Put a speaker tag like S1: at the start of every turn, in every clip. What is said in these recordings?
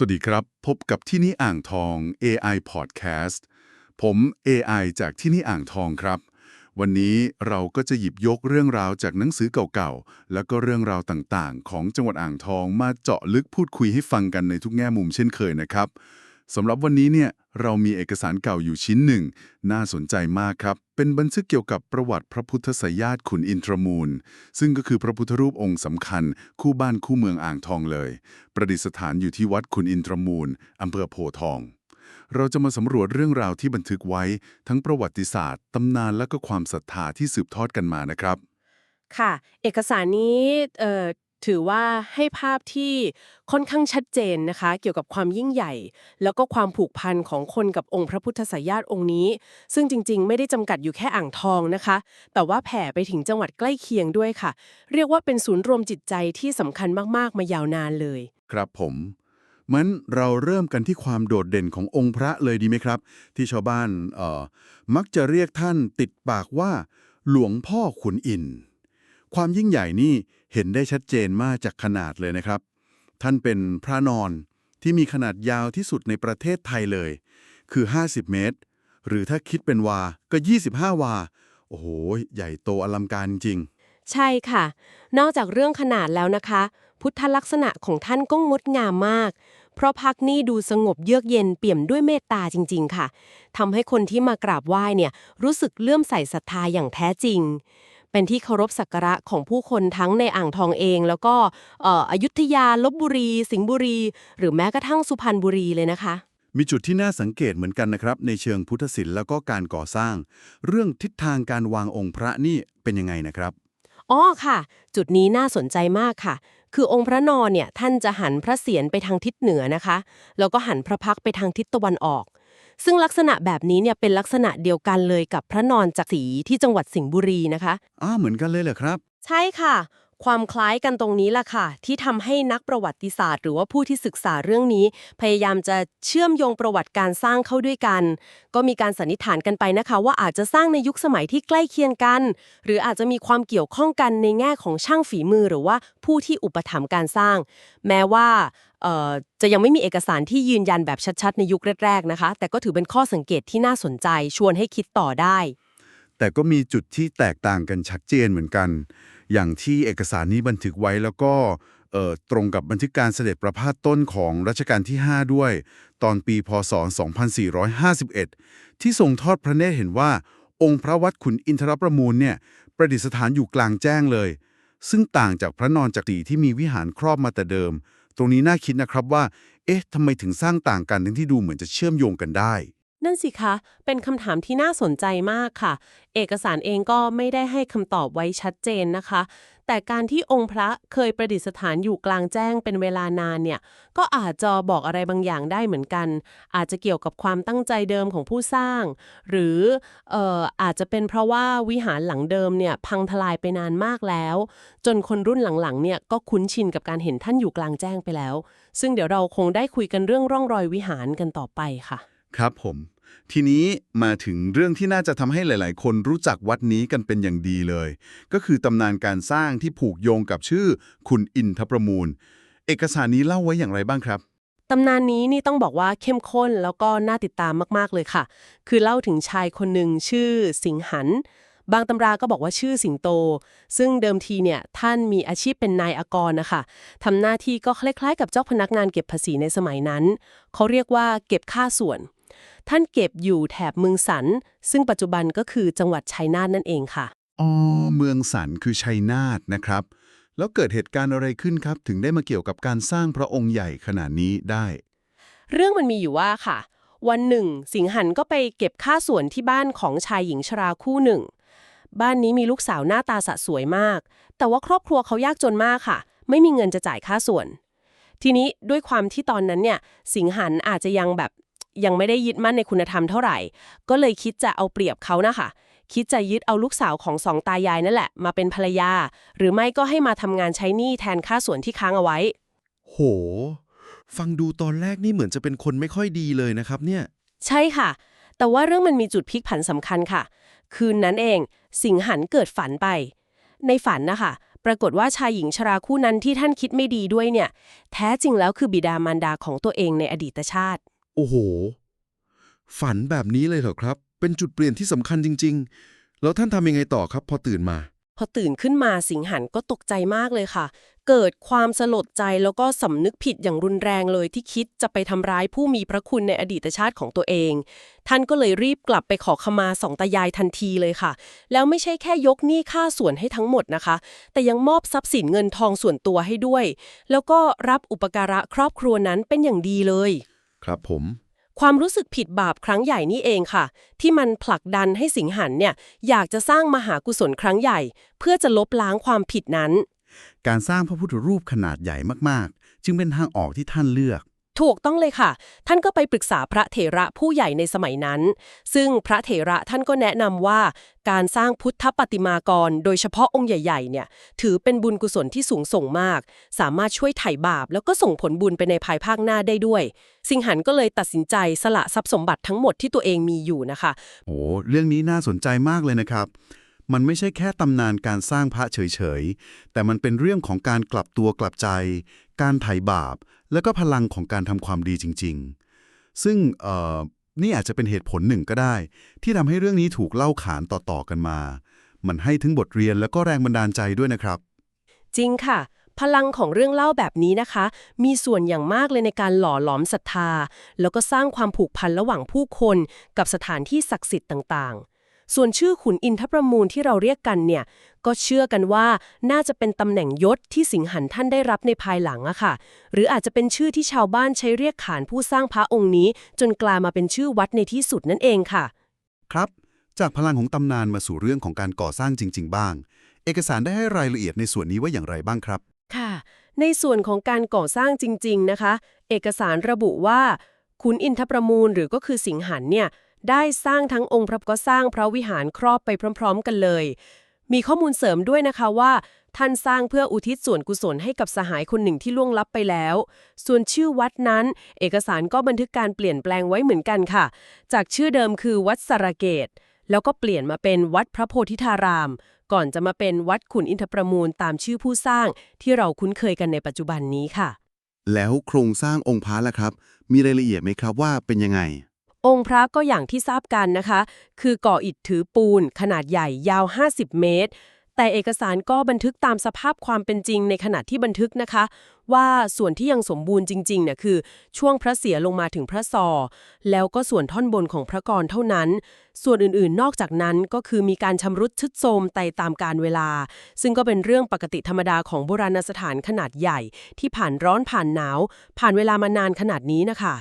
S1: สวัสดีครับ พบกับที่นี่อ่างทอง AI Podcast ผม AI จากที่นี่อ่างทองครับ วันนี้เราก็จะหยิบยกเรื่องราวจากหนังสือเก่าๆ แล้วก็เรื่องราวต่างๆ ของจังหวัดอ่างทองมาเจาะลึกพูดคุยให้ฟังกันในทุกแง่มุมเช่นเคยนะครับ สำหรับวันนี้เนี่ยเรามีเอกสารเก่าอยู่ชิ้นหนึ่ง น่าสนใจมากครับ เป็นบันทึกเกี่ยวกับประวัติพระพุทธสยญาติขุนอินทรมูล ซึ่งก็คือพระพุทธรูปองค์สำคัญ คู่บ้านคู่เมืองอ่างทองเลย ประดิษฐานอยู่ที่วัดขุนอินทรมูลอำเภอโพทอง เราจะมาสำรวจเรื่องราวที่บันทึกไว้ ทั้งประวัติศาสตร์ตำนานและก็ความศรัทธาที่สืบทอดกันมานะครับ
S2: ค่ะ เอกสารนี้เอ่อ ถือว่าให้ภาพที่ค่อนข้างชัดเจนนะคะ เกี่ยวกับความยิ่งใหญ่ แล้วก็ความผูกพันของคนกับองค์พระพุทธสายาตองค์นี้ ซึ่งจริง ๆ ไม่ได้จำกัดอยู่แค่อ่างทองนะคะ แต่ว่าแผ่ไปถึงจังหวัดใกล้เคียงด้วยค่ะ เรียกว่าเป็นศูนย์รวมจิตใจที่สำคัญมากๆ มายาวนานเลย
S1: ครับผมมันเราเริ่มกันที่ความโดดเด่นขององค์พระเลยดีไหมครับ ที่ชาวบ้านเอ่อมักจะเรียกท่านติดปากว่า หลวงพ่อขุนอิน ความยิ่งใหญ่นี่ เห็นได้ชัดเจนมากจากขนาดเลยนะครับ ท่านเป็นพระนอนที่มีขนาดยาวที่สุดในประเทศไทยเลย คือ 50 เมตร หรือถ้าคิดเป็นวา ก็ 25 วา โอ้โห ใหญ่โตอลังการจริง
S2: ใช่ค่ะ นอกจากเรื่องขนาดแล้วนะคะ พุทธลักษณะของท่านก็งดงามมาก เพราะพักนี่ดูสงบเยือกเย็นเปี่ยมด้วยเมตตาจริง ๆ ค่ะทำให้คนที่มากราบไหว้เนี่ยรู้สึกเลื่อมใสศรัทธาอย่างแท้จริง เป็นที่เคารพสักการะของผู้คนทั้งในอ่างทองเอง แล้วก็เอ่ออยุธยาลบบุรี สิงห์บุรี หรือแม้กระทั่งสุพรรณบุรีเลยนะคะ
S1: มีจุดที่น่าสังเกตเหมือนกันนะครับ ในเชิงพุทธศิลป์แล้วก็การก่อสร้าง เรื่องทิศทางการวางองค์พระนี่เป็นยังไงนะครับ
S2: อ๋อค่ะ จุดนี้น่าสนใจมากค่ะ คือองค์พระนอนเนี่ยท่านจะหันพระเศียรไปทางทิศเหนือนะคะ แล้วก็หันพระพักตร์ไปทางทิศตะวันออก ซึ่งลักษณะแบบนี้เนี่ยเป็นลักษณะเดียวกันเลยกับพระนอนจักรีที่จังหวัดสิงห์บุรีนะคะ
S1: อ้าเหมือนกันเลยเหรอครับ
S2: ใช่ค่ะ ความคล้ายกันตรงนี้ล่ะค่ะ ที่ทำให้นักประวัติศาสตร์ หรือว่าผู้ที่ศึกษาเรื่องนี้ พยายามจะเชื่อมโยงประวัติการสร้างเข้าด้วยกัน ก็มีการสันนิษฐานกันไปนะคะ ว่าอาจจะสร้างในยุคสมัยที่ใกล้เคียงกัน หรืออาจจะมีความเกี่ยวข้องกันในแง่ของช่างฝีมือ หรือว่าผู้ที่อุปถัมภ์การสร้าง แม้ว่าเอ่อ จะยังไม่มีเอกสารที่ยืนยันแบบชัดๆ ในยุคแรกๆนะคะ แต่ก็ถือเป็นข้อสังเกตที่น่าสนใจชวนให้คิดต่อได้
S1: แต่ก็มีจุดที่แตกต่างกันชัดเจนเหมือนกัน อย่างที่เอกสารนี้บันทึกไว้แล้วก็ตรงกับบันทึกการเสด็จประพาสต้นของรัชกาลที่ 5 ด้วย ตอนปีพศ 2451 ที่ทรงทอดพระเนตรเห็นว่า องค์พระวัดขุนอินทรประมูลเนี่ยประดิษฐานอยู่กลางแจ้งเลย ซึ่งต่างจากพระนอนจักรีที่มีวิหารครอบมาแต่เดิม ตรงนี้น่าคิดนะครับว่า เอ๊ะทำไมถึงสร้างต่างกันทั้งที่ดูเหมือนจะเชื่อมโยงกันได้
S2: นั่นสิคะ เป็นคำถามที่น่าสนใจมากค่ะ เอกสารเองก็ไม่ได้ให้คำตอบไว้ชัดเจนนะคะ แต่การที่องค์พระเคยประดิษฐานอยู่กลางแจ้งเป็นเวลานานเนี่ย ก็อาจจะบอกอะไรบางอย่างได้เหมือนกัน อาจจะเกี่ยวกับความตั้งใจเดิมของผู้สร้าง หรืออออาจจะเป็นเพราะว่าวิหารหลังเดิมเนี่ยพังทลายไปนานมากแล้ว จนคนรุ่นหลังๆเนี่ยก็คุ้นชินกับการเห็นท่านอยู่กลางแจ้งไปแล้ว ซึ่งเดี๋ยวเราคงได้คุยกันเรื่องร่องรอยวิหารกันต่อไปค่ะ
S1: ครับผม ทีนี้มาถึงเรื่องที่น่าจะทำให้หลาย ๆ คนรู้จักวัดนี้กันเป็นอย่างดีเลย ก็คือตำนานการสร้างที่ผูกโยงกับชื่อ คุณอินทประมูล เอกสารนี้เล่าไว้อย่างไรบ้างครับ
S2: ตำนานนี้นี่ต้องบอกว่าเข้มข้นแล้วก็น่าติดตามมาก ๆ เลยค่ะ คือเล่าถึงชายคนหนึ่งชื่อสิงหัน บางตำราก็บอกว่าชื่อสิงโต ซึ่งเดิมทีเนี่ยท่านมีอาชีพเป็นนายอกรนะคะทำหน้าที่ก็คล้าย ๆ กับเจ้าพนักงานเก็บภาษีในสมัยนั้น เขาเรียกว่าเก็บค่าส่วน ท่านเก็บอยู่แถบเมืองสัน ซึ่งปัจจุบันก็คือจังหวัดชัยนาทนั่นเองค่ะ
S1: อ๋อ เมืองสันคือชัยนาทนะครับ แล้วเกิดเหตุการณ์อะไรขึ้นครับ ถึงได้มาเกี่ยวกับการสร้างพระองค์ใหญ่ขนาดนี้ได้
S2: เรื่องมันมีอยู่ว่าค่ะ วันหนึ่ง สิงหันก็ไปเก็บค่าส่วนที่บ้านของชายหญิงชราคู่หนึ่ง บ้านนี้มีลูกสาวหน้าตาสะสวยมาก แต่ว่าครอบครัวเขายากจนมากค่ะ ไม่มีเงินจะจ่ายค่าส่วนทีนี้ด้วยความที่ตอนนั้นเนี่ยสิงหันอาจจะยังแบบ ยังไม่ได้ยึดมั่นในคุณธรรมเท่าไหร่ ก็เลยคิดจะเอาเปรียบเขานะคะคิดจะยึดเอาลูกสาวของสองตายายนั่นแหละ มาเป็นภรรยา หรือไม่ก็ให้มาทำงานใช้หนี้แทนค่าส่วนที่ค้างเอาไว้
S3: โห ฟังดูตอนแรกนี่เหมือนจะเป็นคนไม่ค่อยดีเลยนะครับเนี่ย
S2: ใช่ค่ะ แต่ว่าเรื่องมันมีจุดพลิกผันสำคัญค่ะ คืนนั้นเอง สิงหันเกิดฝันไป ในฝันนะคะปปรากฏว่าชายหญิงชราคู่นั้นที่ท่านคิดไม่ดีด้วยเนี่ย แท้จริงแล้วคือบิดามารดาของตัวเองในอดีตชาติ
S3: โอ้โห ฝันแบบนี้เลยเหรอครับ เป็นจุดเปลี่ยนที่สำคัญจริง ๆ แล้วท่านทำยังไงต่อครับ พอตื่นมา
S2: พอตื่นขึ้นมาสิงหันก็ตกใจมากเลยค่ะ เกิดความสลดใจแล้วก็สำนึกผิดอย่างรุนแรงเลยที่คิดจะไปทำร้ายผู้มีพระคุณในอดีตชาติของตัวเอง ท่านก็เลยรีบกลับไปขอขมาสองตายายทันทีเลยค่ะ แล้วไม่ใช่แค่ยกหนี้ค่าส่วนให้ทั้งหมดนะคะ แต่ยังมอบทรัพย์สินเงินทองส่วนตัวให้ด้วย แล้วก็รับอุปการะครอบครัวนั้นเป็นอย่างดีเลย
S3: ครับผม
S2: ความรู้สึกผิดบาปครั้งใหญ่นี่เองค่ะ ที่มันผลักดันให้สิงหันเนี่ยอยากจะสร้างมหากุศลครั้งใหญ่ เพื่อจะลบล้างความผิดนั้น
S1: การสร้างพระพุทธรูปขนาดใหญ่มากๆ จึงเป็นทางออกที่ท่านเลือก
S2: ถูกต้องเลยค่ะ ท่านก็ไปปรึกษาพระเถระผู้ใหญ่ในสมัยนั้น ซึ่งพระเถระท่านก็แนะนำว่า การสร้างพุทธปฏิมากร โดยเฉพาะองค์ใหญ่ๆเนี่ยถือเป็นบุญกุศลที่สูงส่งมาก สามารถช่วยไถ่บาป แล้วก็ส่งผลบุญไปในภายภาคหน้าได้ด้วย สิงหันก็เลยตัดสินใจสละทรัพย์สมบัติทั้งหมดที่ตัวเองมีอยู่นะคะ
S1: โอ้เรื่องนี้น่าสนใจมากเลยนะครับมันไม่ใช่แค่ตำนานการสร้างพระเฉยๆ แต่มันเป็นเรื่องของการกลับตัวกลับใจ การไถ่บาป และก็พลังของการทำความดีจริง ๆ ซึ่งนี่อาจจะเป็นเหตุผลหนึ่งก็ได้ ที่ทำให้เรื่องนี้ถูกเล่าขานต่อๆกันมา มันให้ถึงบทเรียนและก็แรงบันดาลใจด้วยนะครับ
S2: จริงค่ะ พลังของเรื่องเล่าแบบนี้นะคะ มีส่วนอย่างมากเลยในการหล่อหลอมศรัทธา แล้วก็สร้างความผูกพันระหว่างผู้คน กับสถานที่ศักดิ์สิทธิ์ต่างๆ ส่วนชื่อขุนอินทประมูลที่เราเรียกกันเนี่ย ก็เชื่อกันว่าน่าจะเป็นตำแหน่งยศที่สิงหันท่านได้รับในภายหลังอะค่ะ หรืออาจจะเป็นชื่อที่ชาวบ้านใช้เรียกขานผู้สร้างพระองค์นี้ จนกลายมาเป็นชื่อวัดในที่สุดนั่นเองค่ะ
S1: ครับ จากพลังของตำนานมาสู่เรื่องของการก่อสร้างจริง ๆ บ้าง เอกสารได้ให้รายละเอียดในส่วนนี้ว่าอย่างไรบ้างครับ
S2: ค่ะ ในส่วนของการก่อสร้างจริง ๆ นะคะ เอกสารระบุว่าขุนอินทประมูลหรือก็คือสิงหันเนี่ย ได้สร้างทั้งองค์พระก็สร้างพระวิหารครอบไปพร้อม ๆ กันเลย มีข้อมูลเสริมด้วยนะคะว่า ท่านสร้างเพื่ออุทิศส่วนกุศลให้กับสหายคนหนึ่งที่ล่วงลับไปแล้ว ส่วนชื่อวัดนั้น เอกสารก็บันทึกการเปลี่ยนแปลงไว้เหมือนกันค่ะ จากชื่อเดิมคือวัดสระเกต แล้วก็เปลี่ยนมาเป็นวัดพระโพธิธาราม ก่อนจะมาเป็นวัดขุนอินทประมูลตามชื่อผู้สร้างที่เราคุ้นเคยกันในปัจจุบันนี้ค่ะ
S4: แล้วโครงสร้างองค์พระล่ะครับ มีรายละเอียดไหมครับว่าเป็นยังไง
S2: องค์พระก็อย่างที่ทราบกันนะคะ คือก่ออิฐถือปูน ขนาดใหญ่ยาว 50 เมตร แต่เอกสารก็บันทึกตามสภาพความเป็นจริงในขณะที่บันทึกนะคะ ว่าส่วนที่ยังสมบูรณ์จริงๆเนี่ยคือ ช่วงพระเศียลงมาถึงพระซอ แล้วก็ส่วนท่อนบนของพระกรเท่านั้น ส่วนอื่นๆ นอกจากนั้นก็คือมีการชำรุดชุดโทรมไปตามกาลเวลา ซึ่งก็เป็นเรื่องปกติธรรมดาของโบราณสถานขนาดใหญ่ ที่ผ่านร้อนผ่านหนาว ผ่านเวลามานานขนาดนี้นะคะ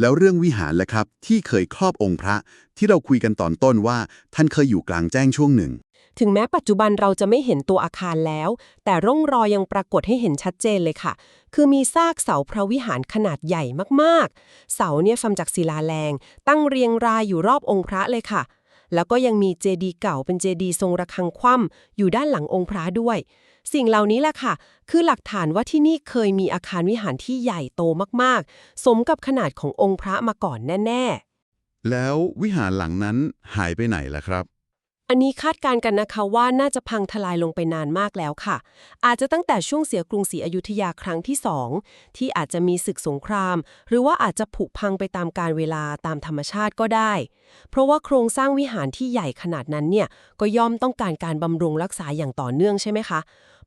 S4: แล้วเรื่องวิหารล่ะครับ ที่เคยครอบองค์พระ ที่เราคุยกันตอนต้นว่า ท่านเคยอยู่กลางแจ้งช่วงหนึ่ง
S2: ถึงแม้ปัจจุบันเราจะไม่เห็นตัวอาคารแล้ว แต่ร่องรอยยังปรากฏให้เห็นชัดเจนเลยค่ะ คือมีซากเสาพระวิหารขนาดใหญ่มากๆ เสาเนี่ยทำจากศิลาแรง ตั้งเรียงรายอยู่รอบองค์พระเลยค่ะแล้วก็ยังมีเจดีย์เก่าเป็นเจดีย์ทรงระฆังคว่ำอยู่ด้านหลังองค์พระด้วย สิ่งเหล่านี้แหละค่ะ คือหลักฐานว่าที่นี่เคยมีอาคารวิหารที่ใหญ่โตมากๆ สมกับขนาดขององค์พระมาก่อนแน่ ๆ
S1: แล้ววิหารหลังนั้นหายไปไหนล่ะครับ
S2: อันนี้คาดการณ์กันนะคะว่าน่าจะพังทลายลงไปนานมากแล้วค่ะ อาจจะตั้งแต่ช่วงเสียกรุงศรีอยุธยาครั้งที่สองที่อาจจะมีศึกสงคราม หรือว่าอาจจะผุพังไปตามกาลเวลาตามธรรมชาติก็ได้ เพราะว่าโครงสร้างวิหารที่ใหญ่ขนาดนั้นเนี่ยก็ย่อมต้องการการบำรุงรักษาอย่างต่อเนื่องใช่ไหมคะ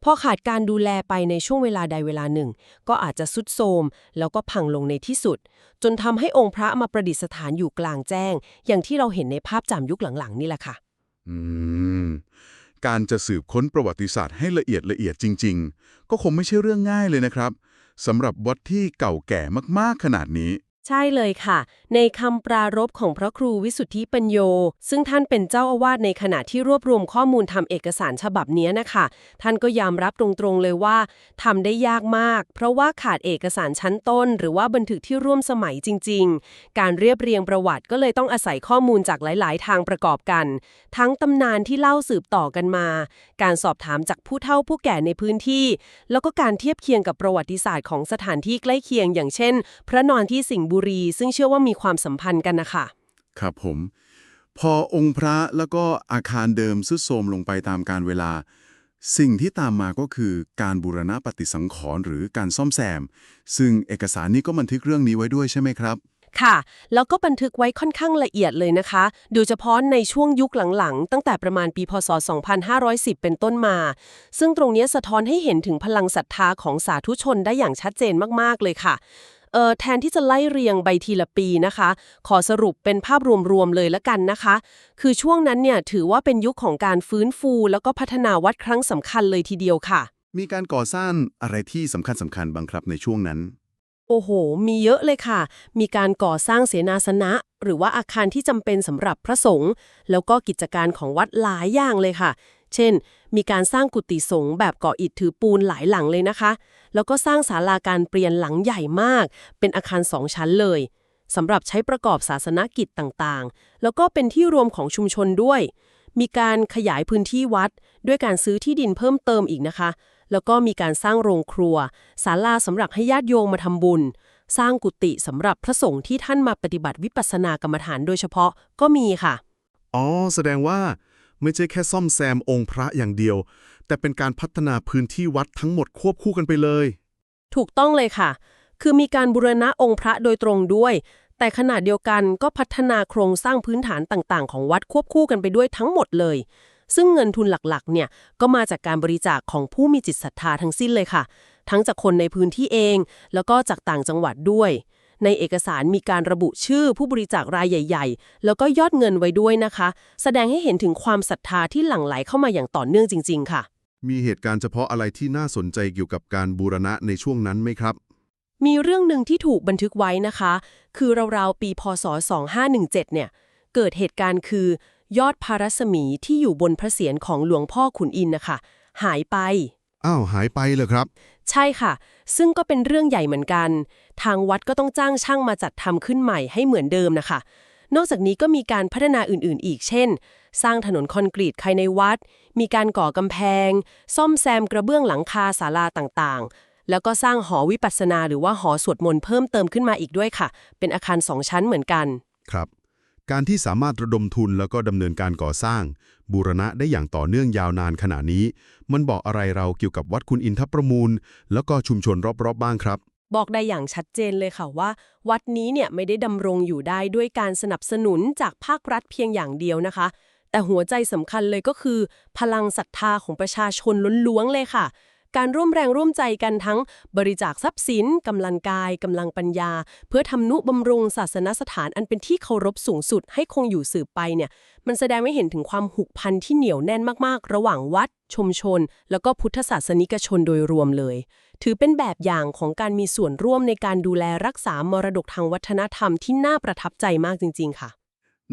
S2: พอขาดการดูแลไปในช่วงเวลาใดเวลาหนึ่ง ก็อาจจะสุดโทรมแล้วก็พังลงในที่สุด จนทำให้องค์พระมาประดิษฐานอยู่กลางแจ้ง อย่างที่เราเห็นในภาพจำยุคหลังๆ นี่แหละค่ะ
S1: อืม การจะสืบค้นประวัติศาสตร์ให้ละเอียดละเอียดจริง ๆ ก็คงไม่ใช่เรื่องง่ายเลยนะครับสำหรับวัดที่เก่าแก่มากๆขนาดนี้
S2: ใช่เลยค่ะ ในคำปรารภของพระครูวิสุทธิปัญโย ซึ่งท่านเป็นเจ้าอาวาสในขณะที่รวบรวมข้อมูลทำเอกสารฉบับนี้นะคะ ท่านก็ยอมรับตรงๆเลยว่าทำได้ยากมาก เพราะว่าขาดเอกสารชั้นต้น หรือว่าบันทึกที่ร่วมสมัยจริง ๆ การเรียบเรียงประวัติก็เลยต้องอาศัยข้อมูลจากหลาย ๆ ทางประกอบกัน ทั้งตำนานที่เล่าสืบต่อกันมา การสอบถามจากผู้เฒ่าผู้แก่ในพื้นที่ แล้วก็การเทียบเคียงกับประวัติศาสตร์ของสถานที่ใกล้เคียง อย่างเช่น พระนอนที่สิงห์บุรี ซึ่งเชื่อว่ามีความสัมพันธ์กันนะคะ
S1: ครับผม พอองค์พระแล้วก็อาคารเดิมสุดโทรมลงไปตามการเวลา สิ่งที่ตามมาก็คือการบูรณะปฏิสังขรณ์หรือการซ่อมแซม ซึ่งเอกสารนี้ก็บันทึกเรื่องนี้ไว้ด้วยใช่ไหมครับ
S2: ค่ะ แล้วก็บันทึกไว้ค่อนข้างละเอียดเลยนะคะ โดยเฉพาะในช่วงยุคหลังๆ ตั้งแต่ประมาณปีพศ 2510 เป็นต้นมา ซึ่งตรงเนี้ยสะท้อนให้เห็นถึงพลังศรัทธาของสาธุชนได้อย่างชัดเจนมากๆเลยค่ะ เอ่อแทนที่จะไล่เรียงใบทีละปีนะคะ ขอสรุปเป็นภาพรวมๆเลยละกันนะคะ คือช่วงนั้นเนี่ยถือว่าเป็นยุคของการฟื้นฟู แล้วก็พัฒนาวัดครั้งสำคัญเลยทีเดียวค่ะ
S1: มีการก่อสร้างอะไรที่สำคัญสำคัญๆบ้างครับในช่วงนั้น
S2: โอ้โห มีเยอะเลยค่ะ มีการก่อสร้างเสนาสนะ หรือว่าอาคารที่จำเป็นสำหรับพระสงฆ์แล้วก็กิจการของวัดหลายอย่างเลยค่ะ เช่น มีการสร้างกุฏิสงฆ์แบบก่ออิฐถือปูนหลายหลังเลยนะคะ แล้วก็สร้างศาลาการเปลี่ยนหลังใหญ่มาก เป็นอาคารสองชั้นเลยสำหรับใช้ประกอบศาสนกิจต่างๆ แล้วก็เป็นที่รวมของชุมชนด้วย มีการขยายพื้นที่วัด ด้วยการซื้อที่ดินเพิ่มเติมอีกนะคะ แล้วก็มีการสร้างโรงครัว ศาลาสำหรับให้ญาติโยมมาทำบุญ สร้างกุฏิสำหรับพระสงฆ์ที่ท่านมาปฏิบัติวิปัสสนากรรมฐานโดยเฉพาะก็มีค่ะ
S5: อ๋อ แสดงว่า ไม่ใช่แค่ซ่อมแซมองค์พระอย่างเดียว แต่เป็นการพัฒนาพื้นที่วัดทั้งหมดควบคู่กันไปเลย
S2: ถูกต้องเลยค่ะ คือมีการบูรณะองค์พระโดยตรงด้วย แต่ขณะเดียวกันก็พัฒนาโครงสร้างพื้นฐานต่างๆ ของวัดควบคู่กันไปด้วยทั้งหมดเลย ซึ่งเงินทุนหลักๆ เนี่ยก็มาจากการบริจาคของผู้มีจิตศรัทธาทั้งสิ้นเลยค่ะ ทั้งจากคนในพื้นที่เอง แล้วก็จากต่างจังหวัดด้วย ในเอกสารมีการระบุชื่อผู้บริจาครายใหญ่ ๆ แล้วก็ยอดเงินไว้ด้วยนะคะ แสดงให้เห็นถึงความศรัทธาที่หลั่งไหลเข้ามาอย่างต่อเนื่องจริง ๆ ค่ะ
S5: มีเหตุการณ์เฉพาะอะไรที่น่าสนใจเกี่ยวกับการบูรณะในช่วงนั้นไหมครับ
S2: มีเรื่องหนึ่งที่ถูกบันทึกไว้นะคะ คือราวๆปีพศ 2517 เนี่ย เกิดเหตุการณ์คือยอดพารัศมีที่อยู่บนพระเศียรของหลวงพ่อขุนอินทร์นะคะ หายไป
S5: อ้าวหายไปเลยครับ
S2: ใช่ค่ะ ซึ่งก็เป็นเรื่องใหญ่เหมือนกัน ทางวัดก็ต้องจ้างช่างมาจัดทำขึ้นใหม่ให้เหมือนเดิมนะคะ นอกจากนี้ก็มีการพัฒนาอื่นๆ อีกเช่น สร้างถนนคอนกรีตภายในวัด มีการก่อกำแพง ซ่อมแซมกระเบื้องหลังคาศาลาต่างๆ แล้วก็สร้างหอวิปัสสนาหรือว่าหอสวดมนต์เพิ่มเติมขึ้นมาอีกด้วยค่ะ เป็นอาคารสองชั้นเหมือนกัน
S5: ครับ การที่สามารถระดมทุนแล้วก็ดำเนินการก่อสร้าง บูรณะได้อย่างต่อเนื่องยาวนานขนาดนี้ มันบอกอะไรเราเกี่ยวกับวัดคุณอินทประมูล แล้วก็ชุมชนรอบๆบ้างครับ
S2: บอกได้อย่างชัดเจนเลยค่ะว่า วัดนี้เนี่ยไม่ได้ดำรงอยู่ได้ด้วยการสนับสนุนจากภาครัฐเพียงอย่างเดียวนะคะ แต่หัวใจสำคัญเลยก็คือ พลังศรัทธาของประชาชนล้วนๆเลยค่ะ การร่วมแรงร่วมใจกันทั้งบริจาคทรัพย์สินกำลังกายกำลังปัญญา เพื่อทำนุบำรุงศาสนสถานอันเป็นที่เคารพสูงสุดให้คงอยู่สืบไปเนี่ยมันแสดงให้เห็นถึงความผูกพันที่เหนียวแน่นมากๆ ระหว่างวัด ชุมชน แล้วก็พุทธศาสนิกชนโดยรวมเลย ถือเป็นแบบอย่างของการมีส่วนร่วมในการดูแลรักษามรดกทางวัฒนธรรมที่น่าประทับใจมากจริง ๆ ค่ะ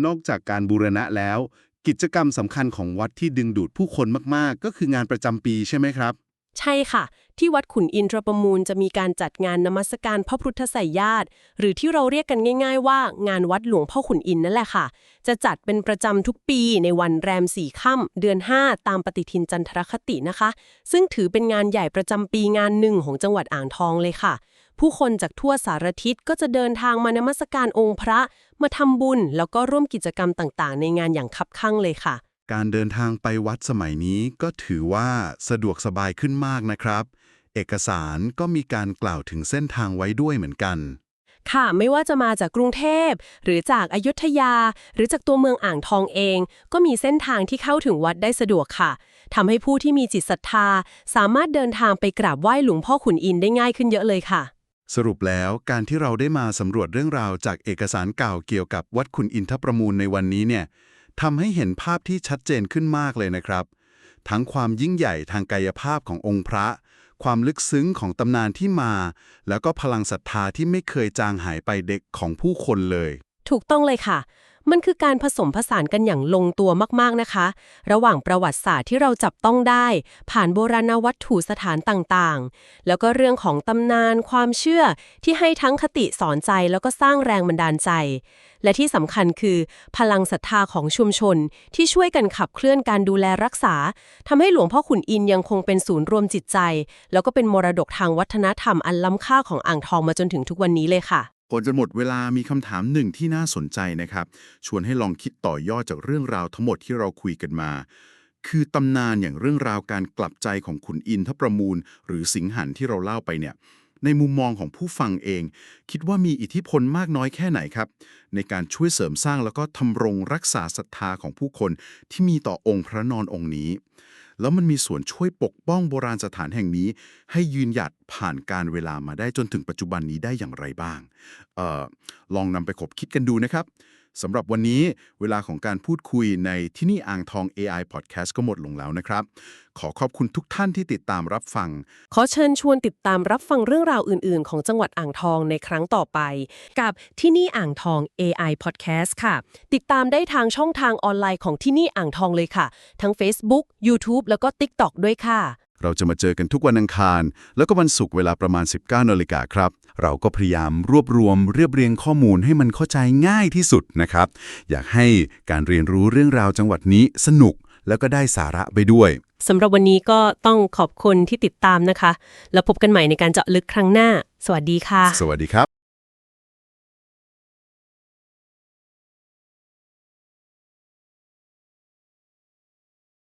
S4: นอกจากการบูรณะแล้ว กิจกรรมสำคัญของวัดที่ดึงดูดผู้คนมากๆ ก็คืองานประจำปีใช่ไหมครับ
S2: ใช่ค่ะ ที่วัดขุนอินทรประมูลจะมีการจัดงานนมัสการพระพุทธไสยญาติ หรือที่เราเรียกกันง่าย ๆ ว่างานวัดหลวงพ่อขุนอินนั่นแหละค่ะ จะจัดเป็นประจำทุกปีในวันแรมสี่ค่ำเดือน 5 ตามปฏิทินจันทรคตินะคะ ซึ่งถือเป็นงานใหญ่ประจำปีงานหนึ่งของจังหวัดอ่างทองเลยค่ะ ผู้คนจากทั่วสารทิศก็จะเดินทางมานมัสการองค์พระ มาทำบุญ แล้วก็ร่วมกิจกรรมต่างๆ ในงานอย่างคับคั่งเลยค่ะ
S1: การเดินทางไปวัดสมัยนี้ก็ถือว่าสะดวกสบายขึ้นมากนะครับ เอกสารก็มีการกล่าวถึงเส้นทางไว้ด้วยเหมือนกัน
S2: ค่ะ ไม่ว่าจะมาจากกรุงเทพ หรือจากอายุทยา หรือจากตัวเมืองอ่างทองเอง ก็มีเส้นทางที่เข้าถึงวัดได้สะดวกค่ะทำให้ผู้ที่มีจิตศรัทธา สามารถเดินทางไปกราบไหว้หลวงพ่อขุนอินได้ง่ายขึ้นเยอะเลยค่ะ
S1: สรุปแล้วการที่เราได้มาสำรวจเรื่องราวจากเอกสารเก่าเกี่ยวกับวัดคุณอินทประมูลในวันนี้เนี่ย ทำให้เห็นภาพที่ชัดเจนขึ้นมากเลยนะครับ ทั้งความยิ่งใหญ่ทางกายภาพขององค์พระ ความลึกซึ้งของตำนานที่มา แล้วก็พลังศรัทธาที่ไม่เคยจางหายไปเด็กของผู้คนเลย
S2: ถูกต้องเลยค่ะ มันคือการผสมผสานกันอย่างลงตัวมากๆนะคะ ระหว่างประวัติศาสตร์ที่เราจับต้องได้ ผ่านโบราณวัตถุสถานต่างๆ แล้วก็เรื่องของตำนานความเชื่อที่ให้ทั้งคติสอนใจแล้วก็สร้างแรงบันดาลใจ และที่สำคัญคือ พลังศรัทธาของชุมชน ที่ช่วยกันขับเคลื่อนการดูแลรักษาทำให้หลวงพ่อขุนอินยังคงเป็นศูนย์รวมจิตใจ แล้วก็เป็นมรดกทางวัฒนธรรมอันล้ำค่าของอ่างทองมาจนถึงทุกวันนี้เลยค่ะ
S1: ก่อนจะหมดเวลามีคำถามหนึ่งที่น่าสนใจนะครับ ชวนให้ลองคิดต่อยอดจากเรื่องราวทั้งหมดที่เราคุยกันมา คือตำนานอย่างเรื่องราวการกลับใจของขุนอินทประมูล หรือสิงหันที่เราเล่าไปเนี่ย ในมุมมองของผู้ฟังเอง คิดว่ามีอิทธิพลมากน้อยแค่ไหนครับ ในการช่วยเสริมสร้างแล้วก็ทำรงรักษาศรัทธาของผู้คนที่มีต่อองค์พระนอนองค์นี้ แล้วมันมีส่วนช่วยปกป้องโบราณสถานแห่งนี้ ให้ยืนหยัดผ่านการเวลามาได้จนถึงปัจจุบันนี้ได้อย่างไรบ้างออลองนำไปขบคิดกันดูนะครับ สำหรับวันนี้เวลาของการพูดคุยในที่นี่อ่างทอง AI Podcast ก็หมดลงแล้วนะครับ ขอขอบคุณทุกท่านที่ติดตามรับฟัง
S2: ขอเชิญชวนติดตามรับฟังเรื่องราวอื่น ๆ ของจังหวัดอ่างทองในครั้งต่อไป กับที่นี่อ่างทอง AI Podcast ค่ะ ติดตามได้ทางช่องทางออนไลน์ของที่นี่อ่างทองเลยค่ะ ทั้ง Facebook YouTube แล้วก็ TikTok ด้วยค่ะ
S1: เราจะมาเจอกันทุกวันอังคาร แล้วก็วันศุกร์เวลาประมาณ 19นาฬิกาครับ เราก็พยายามรวบรวมเรียบเรียงข้อมูลให้มันเข้าใจง่ายที่สุดนะครับ อยากให้การเรียนรู้เรื่องราวจังหวัดนี้สนุกแล้วก็ได้สาระไปด้วย
S2: สำหรับวันนี้ก็ต้องขอบคุณที่ติดตามนะคะ แล้วพบกันใหม่ในการเจาะลึกครั้งหน้า สวัสดีค่ะ
S1: สวัสดีครับ